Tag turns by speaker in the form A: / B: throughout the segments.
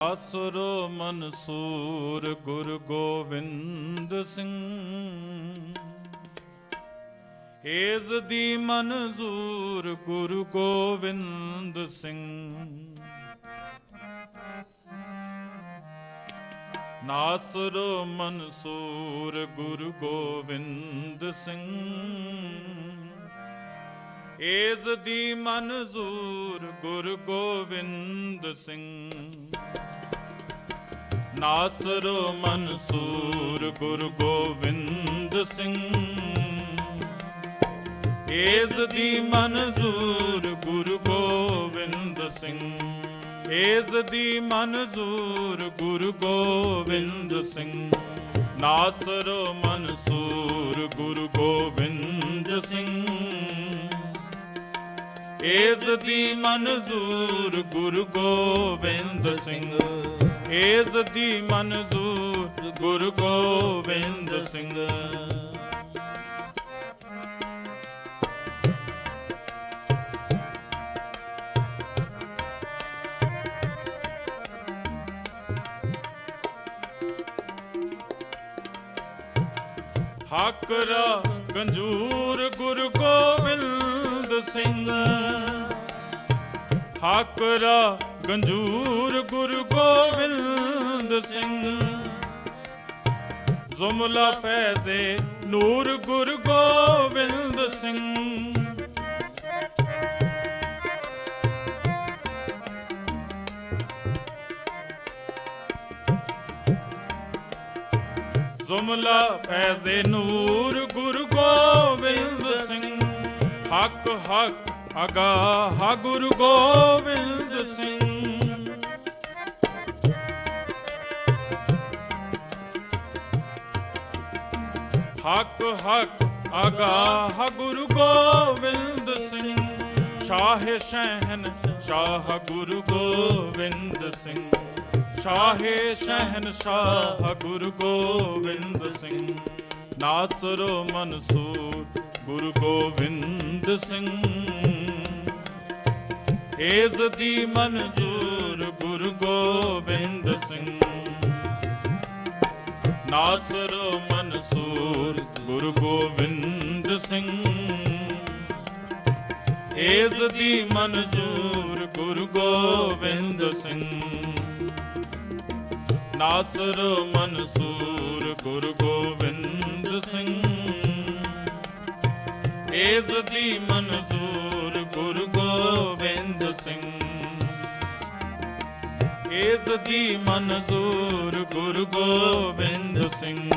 A: ਅਸੁਰ ਮਨਸੂਰ ਗੁਰ ਗੋਬਿੰਦ ਸਿੰਘ। ਏਜ਼ ਦੀ ਮਨਜ਼ੂਰ ਗੁਰੂ ਗੋਬਿੰਦ ਸਿੰਘ। ਨਾਸਰ ਮਨਸੂਰ ਗੁਰੂ ਗੋਬਿੰਦ ਸਿੰਘ। ਏਜ਼ ਦੀ ਮਨਜ਼ੂਰ ਗੁਰੂ ਗੋਬਿੰਦ ਸਿੰਘ। ਨਾਸਰ ਮਨਸੂਰ ਗੁਰੂ ਗੋਬਿੰਦ ਸਿੰਘ। ਏਜ਼ ਦੀ ਮਨਜ਼ੂਰ ਗੁਰੂ ਗੋਬਿੰਦ ਸਿੰਘ। ਏਜ਼ ਦੀ ਮਨਜ਼ੂਰ ਗੁਰੂ ਗੋਬਿੰਦ ਸਿੰਘ। ਨਾਸਰ ਮਨਸੂਰ ਗੁਰੂ ਗੋਬਿੰਦ ਸਿੰਘ। ਏਜ਼ ਦੀ ਮਨਜ਼ੂਰ ਗੁਰੂ ਗੋਬਿੰਦ ਸਿੰਘ। ਏਜ਼ ਦੀ ਮਨਜ਼ੂਰ ਗੁਰੂ ਗੋਬਿੰਦ ਸਿੰਘ। ਹਾਕਰਾ ਗੰਜੂਰ ਗੁਰੂ ਸਿੰਘ। ਹਾਕਰਾ ਗੰਜੂਰ ਗੁਰੂ ਗੋਬਿੰਦ ਸਿੰਘ। ਜ਼ੁਮਲਾ ਫੈਜ਼ੇ ਨੂਰ ਗੁਰੂ ਗੋਬਿੰਦ ਸਿੰਘ। ਜ਼ੁਮਲਾ ਫੈਜ਼ੇ ਨੂਰ ਹਕ ਹੱਕ ਅਗਾ ਗੁਰੂ ਗੋਬਿੰਦ ਸਿੰਘ। ਹਕ ਹਕ ਅਗਾ ਗੁਰੂ ਗੋਬਿੰਦ ਸਿੰਘ। ਸ਼ਾਹ ਸ਼ਹਿਨ ਸ਼ਾਹ ਗੁਰੂ ਗੋਬਿੰਦ ਸਿੰਘ। ਸ਼ਾਹੇ ਸ਼ਹਿਨ ਸ਼ਾਹ ਗੁਰੂ ਗੋਬਿੰਦ ਸਿੰਘ। ਨਾਸਰੋ ਮਨਸੂਰ ਗੁਰੂ ਗੋਬਿੰਦ ਸਿੰਘ। ਏਜ਼ ਦੀ ਮਨਜ਼ੂਰ ਗੁਰੂ ਗੋਬਿੰਦ ਸਿੰਘ। ਨਾਸਰ ਮਨਸੂਰ ਗੁਰੂ ਗੋਬਿੰਦ ਸਿੰਘ। ਏਜ਼ ਦੀ ਮਨਜ਼ੂਰ ਗੁਰੂ ਗੋਬਿੰਦ ਸਿੰਘ। ਨਾਸਰ ਮਨਸੂਰ ਗੁਰੂ ਗੋਬਿੰਦ ਸਿੰਘ। ਏਜ਼ ਦੀ ਮਨਜ਼ੂਰ ਗੁਰੂ ਗੋਬਿੰਦ ਸਿੰਘ। ਏਜ਼ ਦੀ ਮਨਜ਼ੂਰ ਗੁਰੂ ਗੋਬਿੰਦ ਸਿੰਘ।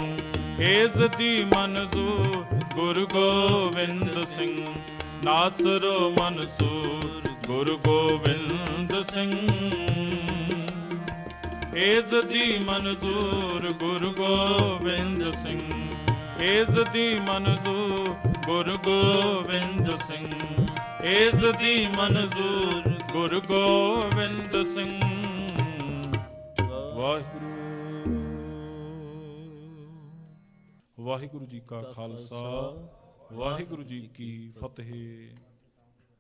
A: ਏਜ਼ ਦੀ ਮਨਜ਼ੂਰ ਗੁਰੂ ਗੋਬਿੰਦ ਸਿੰਘ। ਨਾਸਰ ਮਨਸੂਰ ਗੁਰੂ ਗੋਬਿੰਦ ਸਿੰਘ। ਏਜ਼ ਦੀ ਮਨਜ਼ੂਰ ਗੁਰੂ ਗੋਬਿੰਦ ਸਿੰਘ। ਏਜ਼ ਦੀ ਮਨਜ਼ੂਰ ਗੁਰੂ ਗੋਬਿੰਦ ਸਿੰਘ ਏਜ਼ ਦੀ ਮਨਜ਼ੂਰ ਗੁਰੂ ਗੋਬਿੰਦ ਸਿੰਘ। ਵਾਹਿਗੁਰੂ। ਵਾਹਿਗੁਰੂ ਜੀ ਕਾ ਖਾਲਸਾ, ਵਾਹਿਗੁਰੂ ਜੀ ਕੀ ਫਤਿਹ।